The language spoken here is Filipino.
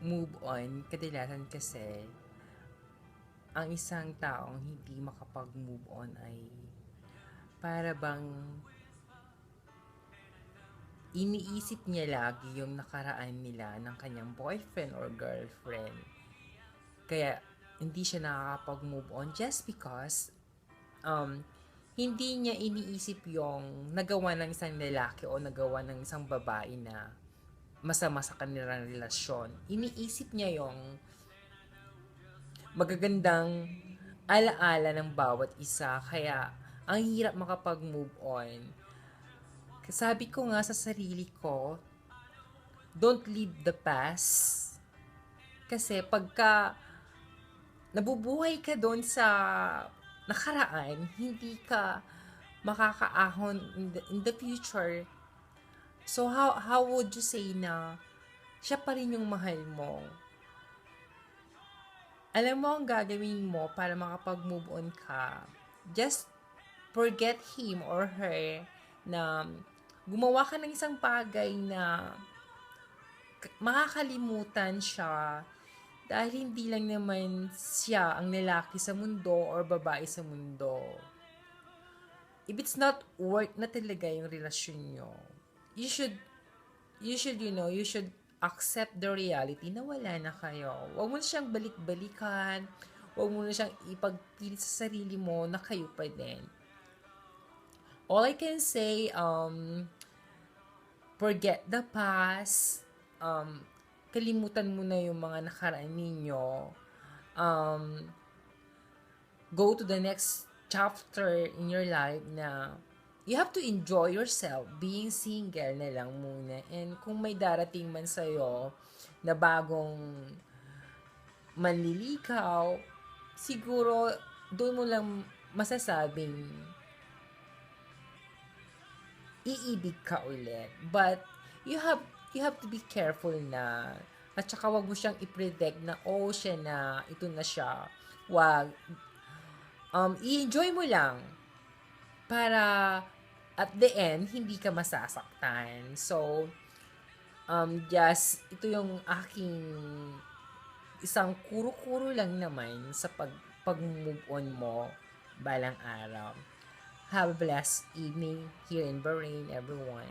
move on, kadalasan kasi, ang isang taong hindi makapag-move on ay para bang iniisip niya lagi yung nakaraan nila ng kanyang boyfriend or girlfriend. Kaya hindi siya nakakapag-move on just because um, hindi niya iniisip yung nagawa ng isang lalaki o nagawa ng isang babae na masama sa kanilang relasyon. Iniisip niya yung magagandang alaala ng bawat isa. Kaya, ang hirap makapag-move on. Sabi ko nga sa sarili ko, don't leave the past. Kasi pagka nabubuhay ka doon sa nakaraan, hindi ka makakaahon in the, in the future. So how how would you say na siya pa rin yung mahal mo? Alam mo ang gagawin mo para makapag-move on ka. Just forget him or her na gumawa ka ng isang bagay na makakalimutan siya dahil hindi lang naman siya ang lalaki sa mundo or babae sa mundo. If it's not worth na talaga yung relasyon nyo, you should, you should, you know, you should accept the reality na wala na kayo. Huwag mo na siyang balik-balikan. Huwag mo na siyang ipagpilit sa sarili mo na kayo pa din. All I can say, um, forget the past, um, kalimutan mo na yung mga nakaraan ninyo, um, go to the next chapter in your life na you have to enjoy yourself being single na lang muna. And kung may darating man sa'yo na bagong manlilikaw, siguro doon mo lang masasabing iibig ka ulit. But you have you have to be careful na at saka wag mo siyang i-predict na oh siya na ito na siya. Wag um i-enjoy mo lang para at the end hindi ka masasaktan. So um just ito yung aking isang kuro-kuro lang naman sa pag pag-move on mo balang araw. Have a blessed evening here in Bahrain, everyone.